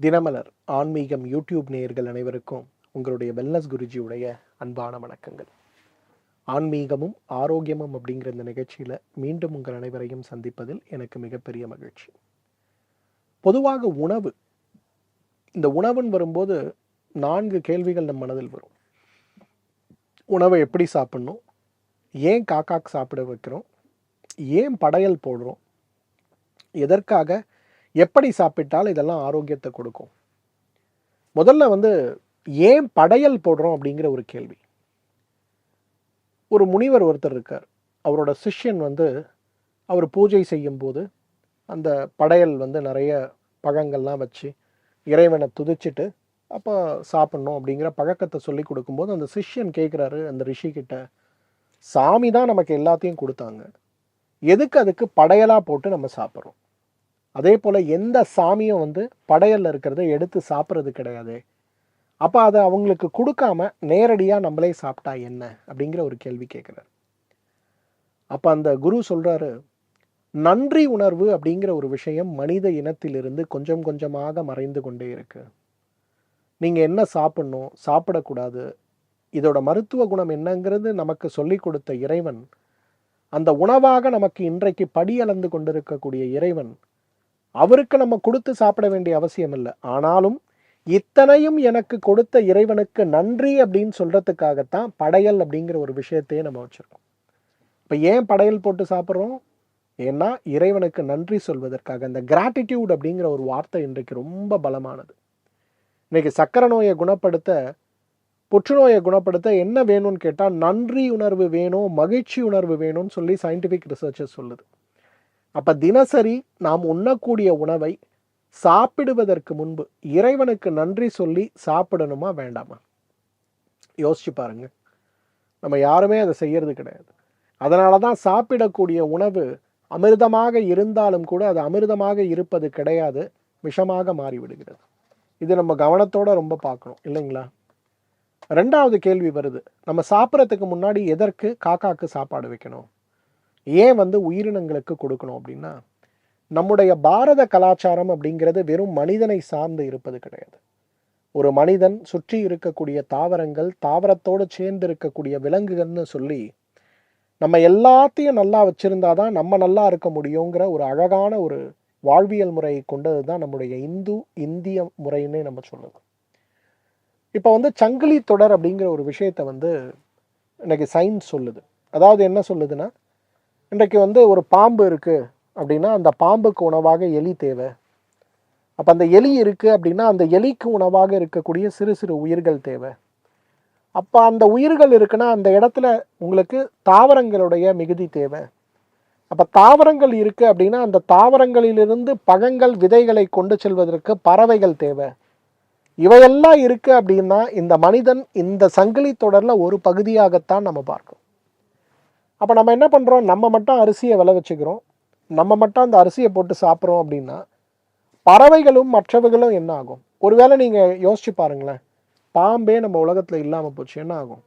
தினமலர் ஆன்மீகம் யூடியூப் நேயர்கள் அனைவருக்கும் உங்களுடைய வெல்னஸ் குருஜியுடைய அன்பான வணக்கங்கள். ஆன்மீகமும் ஆரோக்கியமும் அப்படிங்கிற இந்த நிகழ்ச்சியில் மீண்டும் உங்கள் அனைவரையும் சந்திப்பதில் எனக்கு மிகப்பெரிய மகிழ்ச்சி. பொதுவாக உணவு இந்த உணவுன்னு வரும்போது நான்கு கேள்விகள் நம் மனதில் வரும். உணவை எப்படி சாப்பிடணும்? ஏன் காக்காக்கு சாப்பிட வைக்கிறோம்? ஏன் படையல் போடுறோம்? எதற்காக எப்படி சாப்பிட்டால் இதெல்லாம் ஆரோக்கியத்தை கொடுக்கும். முதல்ல வந்து ஏன் படையல் போடுறோம் அப்படிங்கிற ஒரு கேள்வி. ஒரு முனிவர் ஒருத்தர் இருக்கார். அவரோட சிஷ்யன் வந்து அவர் பூஜை செய்யும்போது அந்த படையல் வந்து நிறைய பழங்கள்லாம் வச்சு இறைவனை துதிச்சிட்டு அப்போ சாப்பிட்ணும் அப்படிங்கிற பழக்கத்தை சொல்லி கொடுக்கும்போது அந்த சிஷ்யன் கேட்குறாரு அந்த ரிஷி கிட்ட சாமி தான் நமக்கு எல்லாத்தையும் கொடுத்தாங்க. எதுக்கு அதுக்கு படையலாக போட்டு நம்ம சாப்பிட்றோம்? அதே போல் எந்த சாமியும் வந்து படையலில் இருக்கிறத எடுத்து சாப்பிட்றது கிடையாது. அப்போ அதை அவங்களுக்கு கொடுக்காம நேரடியாக நம்மளே சாப்பிட்டா என்ன? அப்படிங்கிற ஒரு கேள்வி கேட்குறாரு. அப்போ அந்த குரு சொல்கிறாரு நன்றி உணர்வு அப்படிங்கிற ஒரு விஷயம் மனித இனத்திலிருந்து கொஞ்சம் கொஞ்சமாக மறைந்து கொண்டே இருக்கு. நீங்கள் என்ன சாப்பிட்ணும்? சாப்பிடக்கூடாது. இதோட மருத்துவ குணம் என்னங்கிறது நமக்கு சொல்லி கொடுத்த இறைவன் அந்த உணவாக நமக்கு இன்றைக்கு படி அளந்து கொண்டிருக்கக்கூடிய இறைவன் அவருக்கு நம்ம கொடுத்து சாப்பிட வேண்டிய அவசியம் இல்லை. ஆனாலும் இத்தனையும் எனக்கு கொடுத்த இறைவனுக்கு நன்றி அப்படின்னு சொல்றதுக்காகத்தான் படையல் அப்படிங்கிற ஒரு விஷயத்தையே நம்ம வச்சிருக்கோம். இப்போ ஏன் படையல் போட்டு சாப்பிட்றோம்? ஏன்னா இறைவனுக்கு நன்றி சொல்வதற்காக. இந்த கிராட்டிடியூட் அப்படிங்கிற ஒரு வார்த்தை இன்றைக்கு ரொம்ப பலமானது. இன்னைக்கு சக்கரை நோயை குணப்படுத்த புற்றுநோயை குணப்படுத்த என்ன வேணும்னு கேட்டால் நன்றி உணர்வு வேணும் மகிழ்ச்சி உணர்வு வேணும்னு சொல்லி சயின்டிஃபிக் ரிசர்ச்சஸ் சொல்லுது. அப்போ தினசரி நாம் உண்ணக்கூடிய உணவை சாப்பிடுவதற்கு முன்பு இறைவனுக்கு நன்றி சொல்லி சாப்பிடணுமா வேண்டாமா? யோசிச்சு பாருங்க. நம்ம யாருமே அதை செய்யறது கிடையாது. அதனால தான் சாப்பிடக்கூடிய உணவு அமிர்தமாக இருந்தாலும் கூட அது அமிர்தமாக இருப்பது கிடையாது விஷமாக மாறிவிடுகிறது. இது நம்ம கவனத்தோடு ரொம்ப பார்க்கணும் இல்லைங்களா? ரெண்டாவது கேள்வி வருது. நம்ம சாப்பிட்றதுக்கு முன்னாடி எதற்கு காக்காக்கு சாப்பாடு வைக்கணும்? ஏன் வந்து உயிரினங்களுக்கு கொடுக்கணும் அப்படின்னா நம்முடைய பாரத கலாச்சாரம் அப்படிங்கிறது வெறும் மனிதனை சார்ந்து இருப்பது கிடையாது. ஒரு மனிதன் சுற்றி இருக்கக்கூடிய தாவரங்கள் தாவரத்தோடு சேர்ந்து இருக்கக்கூடிய விலங்குகள்னு சொல்லி நம்ம எல்லாத்தையும் நல்லா வச்சிருந்தா தான் நம்ம நல்லா இருக்க முடியுங்கிற ஒரு அழகான ஒரு வாழ்வியல் முறையை கொண்டது தான் நம்முடைய இந்து இந்திய முறைன்னே நம்ம சொல்லலாம் இப்போ வந்து சங்கிலி தொடர் அப்படிங்கிற ஒரு விஷயத்தை வந்து இன்னைக்கு சயின்ஸ் சொல்லுது. அதாவது என்ன சொல்லுதுன்னா இன்றைக்கு வந்து ஒரு பாம்பு இருக்குது அப்படின்னா அந்த பாம்புக்கு உணவாக எலி தேவை. அப்போ அந்த எலி இருக்குது அப்படின்னா அந்த எலிக்கு உணவாக இருக்கக்கூடிய சிறு சிறு உயிர்கள் தேவை. அப்போ அந்த உயிர்கள் இருக்குன்னா அந்த இடத்துல உங்களுக்கு தாவரங்களுடைய மிகுதி தேவை. அப்போ தாவரங்கள் இருக்குது அப்படின்னா அந்த தாவரங்களிலிருந்து பழங்கள் விதைகளை கொண்டு செல்வதற்கு பறவைகள் தேவை. இவையெல்லாம் இருக்குது அப்படின்னா இந்த மனிதன் இந்த சங்கிலி தொடரில் ஒரு பகுதியாகத்தான் நம்ம பார்க்கணும். அப்போ நம்ம என்ன பண்ணுறோம் நம்ம மட்டும் அரிசியை விளை வச்சுக்கிறோம். நம்ம மட்டும் அந்த அரிசியை போட்டு சாப்பிட்றோம் அப்படின்னா பறவைகளும் மற்றவைகளும் என்ன ஆகும்? ஒருவேளை நீங்கள் யோசிச்சு பாருங்களேன். பாம்பே நம்ம உலகத்தில் இல்லாமல் போச்சு என்ன ஆகும்?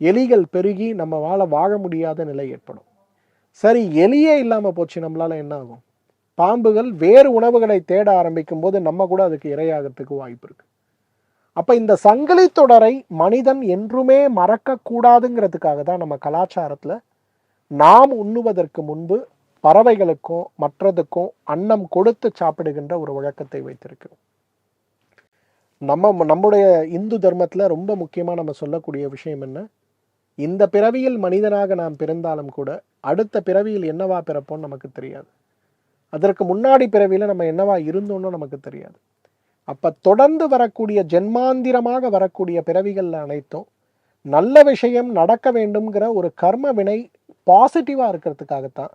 எலிகள் பெருகி நம்ம வாழ வாழ முடியாத நிலை ஏற்படும். சரி எலியே இல்லாமல் போச்சு நம்மளால் என்ன ஆகும்? பாம்புகள் வேறு உணவுகளை தேட ஆரம்பிக்கும் போது நம்ம கூட அதுக்கு இரையாகிறதுக்கு வாய்ப்பு இருக்குது அப்போ இந்த சங்கிலி தொடரை மனிதன் என்றுமே மறக்கக்கூடாதுங்கிறதுக்காக தான் நம்ம கலாச்சாரத்தில் நாம் உண்ணுவதற்கு முன்பு பறவைகளுக்கும் மற்றதுக்கும் அன்னம் கொடுத்து சாப்பிடுகின்ற ஒரு வழக்கத்தை வைத்திருக்கிறோம் நம்ம நம்முடைய இந்து தர்மத்தில் ரொம்ப முக்கியமாக நம்ம சொல்லக்கூடிய விஷயம் என்ன? இந்த பிறவியில் மனிதனாக நாம் பிறந்தாலும் கூட அடுத்த பிறவியில் என்னவா பிறப்போம்னு நமக்கு தெரியாது. அதற்கு முன்னாடி பிறவியில் நம்ம என்னவா இருந்தோம்னு நமக்கு தெரியாது. அப்போ தொடர்ந்து வரக்கூடிய ஜென்மாந்திரமாக வரக்கூடிய பிறவிகள் அனைத்தும் நல்ல விஷயம் நடக்க வேண்டும்ங்கிற ஒரு கர்ம வினை பாசிட்டிவாக இருக்கிறதுக்காகத்தான்.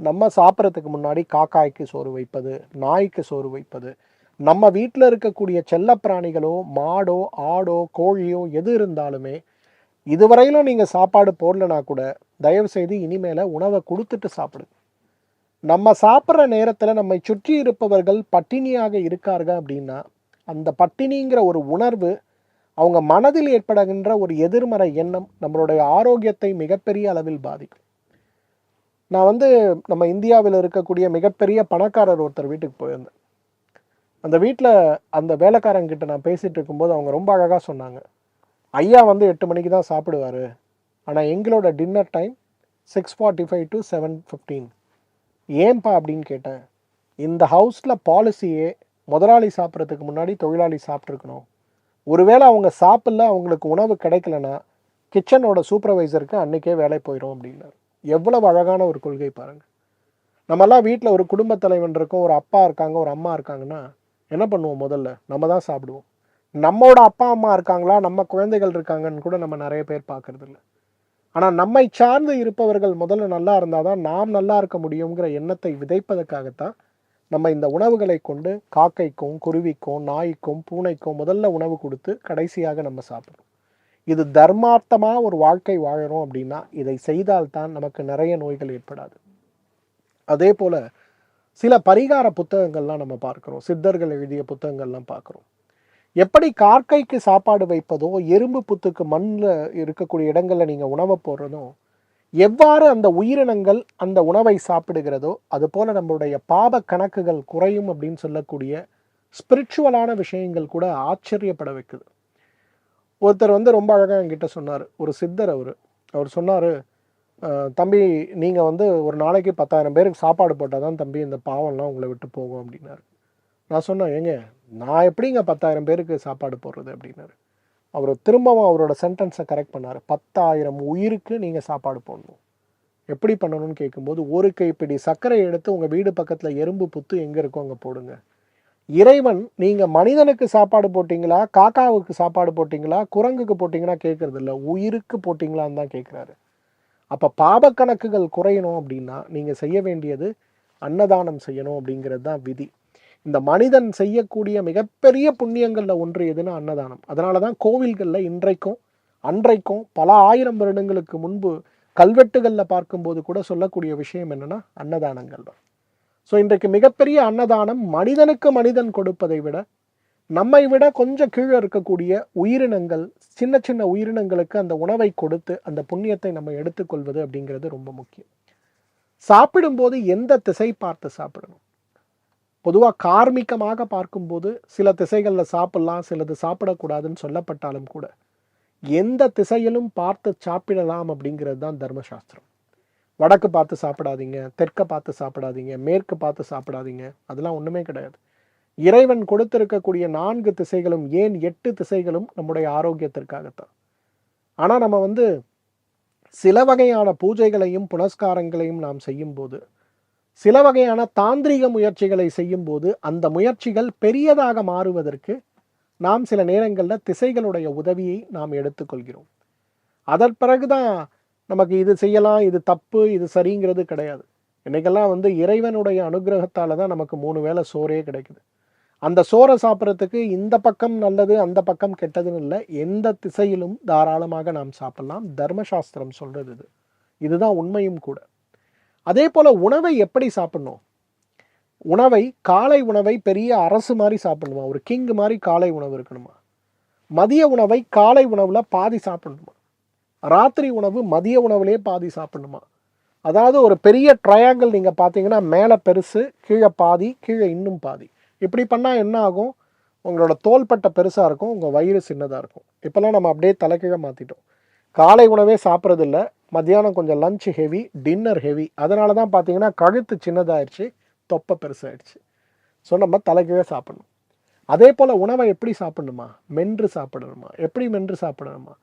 நம்ம சாப்பிட்றதுக்கு முன்னாடி காக்காய்க்கு சோறு வைப்பது நாய்க்கு சோறு வைப்பது நம்ம வீட்டில் இருக்கக்கூடிய செல்லப்பிராணிகளோ மாடோ ஆடோ கோழியோ எது இருந்தாலுமே இதுவரையிலும் நீங்கள் சாப்பாடு போடலனா கூட தயவு செய்து இனிமேல உணவை கொடுத்துட்டு சாப்பிடுங்க. நம்ம சாப்பிட்ற நேரத்தில் நம்மை சுற்றி இருப்பவர்கள் பட்டினியாக இருக்கார்கள் அப்படின்னா அந்த பட்டினிங்கிற ஒரு உணர்வு அவங்க மனதில் ஏற்படுகின்ற ஒரு எதிர்மறை எண்ணம் நம்மளுடைய ஆரோக்கியத்தை மிகப்பெரிய அளவில் பாதிக்கும். நான் வந்து நம்ம இந்தியாவில் இருக்கக்கூடிய மிகப்பெரிய பணக்காரர் ஒருத்தர் வீட்டுக்கு போயிருந்தேன். அந்த வீட்டில் அந்த வேலைக்காரங்கிட்ட நான் பேசிகிட்டு இருக்கும்போது அவங்க ரொம்ப அழகாக சொன்னாங்க. ஐயா வந்து எட்டு மணிக்கு தான் சாப்பிடுவார். ஆனால் எங்களோட dinner time six forty five to seven fifteen ஏன்பா அப்படின்னு கேட்டேன். இந்த ஹவுஸில் பாலிசியே முதலாளி சாப்பிட்றதுக்கு முன்னாடி தொழிலாளி சாப்பிட்ருக்கணும் ஒருவேளை அவங்க சாப்பிடல அவங்களுக்கு உணவு கிடைக்கலனா கிச்சனோட சூப்பர்வைசருக்கு அன்றைக்கே வேலை போயிடும் அப்படின்னாரு. எவ்வளவு அழகான ஒரு கொள்கை பாருங்கள் நம்மலாம் வீட்டில் ஒரு குடும்பத் தலைவன் இருக்கும் ஒரு அப்பா இருக்காங்க ஒரு அம்மா இருக்காங்கன்னா என்ன பண்ணுவோம் முதல்ல? நம்ம தான் சாப்பிடுவோம். நம்மளோட அப்பா அம்மா இருக்காங்களா? நம்ம குழந்தைகள் இருக்காங்கன்னு கூட நம்ம நிறைய பேர் பார்க்கறது ஆனால் நம்மை சார்ந்து இருப்பவர்கள் முதல்ல நல்லா இருந்தால் தான் நாம் நல்லா இருக்க முடியுங்கிற எண்ணத்தை விதைப்பதற்காகத்தான் நம்ம இந்த உணவுகளை கொண்டு காக்கைக்கும் குருவிக்கும் நாய்க்கும் பூனைக்கும் முதல்ல உணவு கொடுத்து கடைசியாக நம்ம சாப்பிடுறோம் இது தர்மார்த்தமாக ஒரு வாழ்க்கை வாழறோம் அப்படின்னா இதை செய்தால்தான் நமக்கு நிறைய நோய்கள் ஏற்படாது. அதே போல் சில பரிகார புத்தகங்கள்லாம் நம்ம பார்க்குறோம். சித்தர்கள் எழுதிய புத்தகங்கள்லாம் பார்க்குறோம். எப்படி கார்க்கைக்கு சாப்பாடு வைப்பதோ எறும்பு புத்துக்கு மண்ணில் இருக்கக்கூடிய இடங்களில் நீங்கள் உணவை போடுறதோ எவ்வாறு அந்த உயிரினங்கள் அந்த உணவை சாப்பிடுகிறதோ அதுபோல் நம்மளுடைய பாப கணக்குகள் குறையும் அப்படின்னு சொல்லக்கூடிய ஸ்பிரிச்சுவலான விஷயங்கள் கூட ஆச்சரியப்பட வைக்குது. ஒருத்தர் வந்து ரொம்ப அழகாக என்கிட்ட சொன்னார். ஒரு சித்தர் அவர். அவர் சொன்னார் தம்பி நீங்கள் வந்து ஒரு நாளைக்கு பத்தாயிரம் பேருக்கு சாப்பாடு போட்டால் தான் தம்பி இந்த பாவம்லாம் உங்களை விட்டு போகும் அப்படின்னாரு. நான் சொன்னேன் ஏங்க நான் எப்படிங்க பத்தாயிரம் பேருக்கு சாப்பாடு போடுறது? அப்படின்னாரு. அவர் திரும்பவும் அவரோட சென்டென்ஸை கரெக்ட் பண்ணார். பத்தாயிரம் உயிருக்கு நீங்கள் சாப்பாடு போடணும். எப்படி பண்ணணும்னு கேட்கும்போது ஒரு கைப்பிடி சர்க்கரை எடுத்து உங்கள் வீடு பக்கத்தில் எறும்பு புத்து எங்கே இருக்கோ அங்கே போடுங்க. இறைவன் நீங்கள் மனிதனுக்கு சாப்பாடு போட்டிங்களா? காக்காவுக்கு சாப்பாடு போட்டிங்களா? குரங்குக்கு போட்டிங்கன்னா கேட்குறது இல்லை. உயிருக்கு போட்டிங்களான்னு தான் கேட்குறாரு அப்போ பாபக்கணக்குகள் குறையணும் அப்படின்னா நீங்கள் செய்ய வேண்டியது அன்னதானம் செய்யணும் அப்படிங்கிறது தான் விதி. இந்த மனிதன் செய்யக்கூடிய மிகப்பெரிய புண்ணியங்களில் ஒன்று எதுன்னா அன்னதானம். அதனால தான் கோவில்களில் இன்றைக்கும் அன்றைக்கும் பல ஆயிரம் வருடங்களுக்கு முன்பு கல்வெட்டுகளில் பார்க்கும்போது கூட சொல்லக்கூடிய விஷயம் என்னென்னா அன்னதானங்கள் தான். ஸோ இன்றைக்கு மிகப்பெரிய அன்னதானம் மனிதனுக்கு மனிதன் கொடுப்பதை விட நம்மை விட கொஞ்சம் கீழே இருக்கக்கூடிய உயிரினங்கள் சின்ன சின்ன உயிரினங்களுக்கு அந்த உணவை கொடுத்து அந்த புண்ணியத்தை நம்ம எடுத்துக்கொள்வது அப்படிங்கிறது ரொம்ப முக்கியம். சாப்பிடும்போது எந்த திசை பார்த்து சாப்பிடணும்? பொதுவாக கார்மிகமாக பார்க்கும்போது சில திசைகளில் சாப்பிடலாம் சிலது சாப்பிடக்கூடாதுன்னு சொல்லப்பட்டாலும் கூட எந்த திசையிலும் பார்த்து சாப்பிடலாம் அப்படிங்கிறது தான் தர்மசாஸ்திரம். வடக்கு பார்த்து சாப்பிடாதீங்க தெற்கை பார்த்து சாப்பிடாதீங்க மேற்கு பார்த்து சாப்பிடாதீங்க அதெல்லாம் ஒன்றுமே கிடையாது. இறைவன் கொடுத்திருக்கக்கூடிய நான்கு திசைகளும் ஏன் எட்டு திசைகளும் நம்முடைய ஆரோக்கியத்திற்காகத்தான்? ஆனால் நம்ம வந்து சில வகையான பூஜைகளையும் புனஸ்காரங்களையும் நாம் செய்யும்போது சில வகையான தாந்திரிக முயற்சிகளை செய்யும்போது அந்த முயற்சிகள் பெரியதாக மாறுவதற்கு நாம் சில நேரங்களில் திசைகளுடைய உதவியை நாம் எடுத்துக்கொள்கிறோம். அதன் பிறகுதான் நமக்கு இது செய்யலாம் இது தப்பு இது சரிங்கிறது கிடையாது. இன்னைக்கெல்லாம் வந்து இறைவனுடைய அனுகிரகத்தால் தான் நமக்கு மூணு வேளை சோறே கிடைக்குது. அந்த சோறை சாப்பிட்றதுக்கு இந்த பக்கம் நல்லது அந்த பக்கம் கெட்டதுன்னு இல்லை எந்த திசையிலும் தாராளமாக நாம் சாப்பிடலாம். தர்மசாஸ்திரம் சொல்கிறது இது. இதுதான் உண்மையும் கூட. அதே போல் உணவை எப்படி சாப்பிட்ணும்? உணவை காலை உணவை பெரிய அரசு மாதிரி சாப்பிடணுமா? ஒரு கிங் மாதிரி காலை உணவு இருக்கணுமா? மதிய உணவை காலை உணவில் பாதி சாப்பிடணுமா? ராத்திரி உணவு மதிய உணவுலேயே பாதி சாப்பிடணுமா? அதாவது ஒரு பெரிய ட்ரையாங்கிள் நீங்கள் பார்த்தீங்கன்னா மேலே பெருசு கீழே பாதி கீழே இன்னும் பாதி. இப்படி பண்ணால் என்ன ஆகும்? உங்களோட தோள்பட்டை பெருசாக இருக்கும் உங்கள் வயிறு சின்னதாக இருக்கும். இப்போல்லாம் நம்ம அப்படியே தலைக்கீழே மாற்றிட்டோம் காலை உணவே சாப்பிட்றதில்ல. மத்தியானம் கொஞ்சம் லஞ்ச் ஹெவி டின்னர் ஹெவி அதனால தான் பார்த்தீங்கன்னா கழுத்து சின்னதாகிடுச்சு தொப்பை பெருசாகிடுச்சு ஸோ நம்ம தலைக்கீழே சாப்பிடணும். அதே போல் உணவை எப்படி சாப்பிடணுமா? மென்று சாப்பிடணுமா? எப்படி மென்று சாப்பிடணுமா?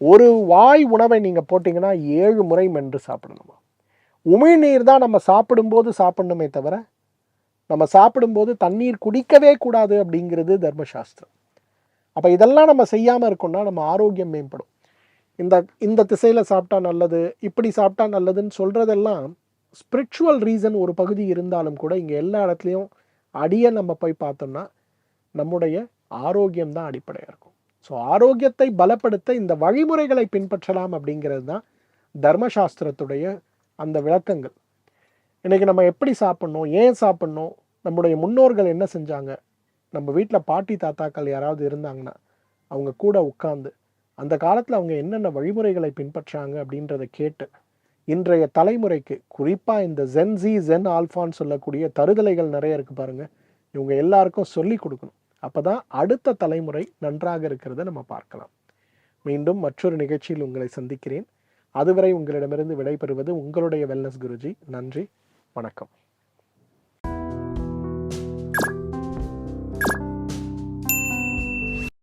ஒரு வாய் உணவை நீங்கள் போட்டிங்கன்னா ஏழு முறை மென்று சாப்பிடணுமா? உமிழ்நீர் தான் நம்ம சாப்பிடும்போது சாப்பிடணுமே தவிர நம்ம சாப்பிடும்போது தண்ணீர் குடிக்கவே கூடாது அப்படிங்கிறது தர்மசாஸ்திரம். அப்போ இதெல்லாம் நம்ம செய்யாமல் இருக்கோம்னா நம்ம ஆரோக்கியம் மேம்படும். இந்த இந்த திசையில் சாப்பிட்டா நல்லது இப்படி சாப்பிட்டா நல்லதுன்னு சொல்கிறதெல்லாம் ஸ்பிரிச்சுவல் ரீசன் ஒரு பகுதி இருந்தாலும் கூட இங்கே எல்லா இடத்துலையும் அடியை நம்ம போய் பார்த்தோம்னா நம்முடைய ஆரோக்கியம் தான் அடிப்படையாக இருக்கும். ஸோ ஆரோக்கியத்தை பலப்படுத்த இந்த வழிமுறைகளை பின்பற்றலாம் அப்படிங்கிறது தான் தர்மசாஸ்திரத்துடைய அந்த விளக்கங்கள். இன்றைக்கி நம்ம எப்படி சாப்பிட்ணும் ஏன் சாப்பிட்ணும் நம்முடைய முன்னோர்கள் என்ன செஞ்சாங்க நம்ம வீட்டில் பாட்டி தாத்தாக்கள் யாராவது இருந்தாங்கன்னா அவங்க கூட உட்காந்து அந்த காலத்தில் அவங்க என்னென்ன வழிமுறைகளை பின்பற்றாங்க அப்படின்றத கேட்டு இன்றைய தலைமுறைக்கு குறிப்பாக இந்த ஜென்சி ஜென் ஆல்ஃபான்னு சொல்லக்கூடிய தருதலைகள் நிறைய இருக்குது பாருங்கள் இவங்க எல்லாருக்கும் சொல்லி கொடுக்கணும். அப்போ தான் அடுத்த தலைமுறை நன்றாக இருக்கிறத நம்ம பார்க்கலாம். மீண்டும் மற்றொரு நிகழ்ச்சியில் உங்களை சந்திக்கிறேன். அதுவரை உங்களிடமிருந்து விடைபெறுவது உங்களுடைய வெல்னஸ் குருஜி. நன்றி. வணக்கம்.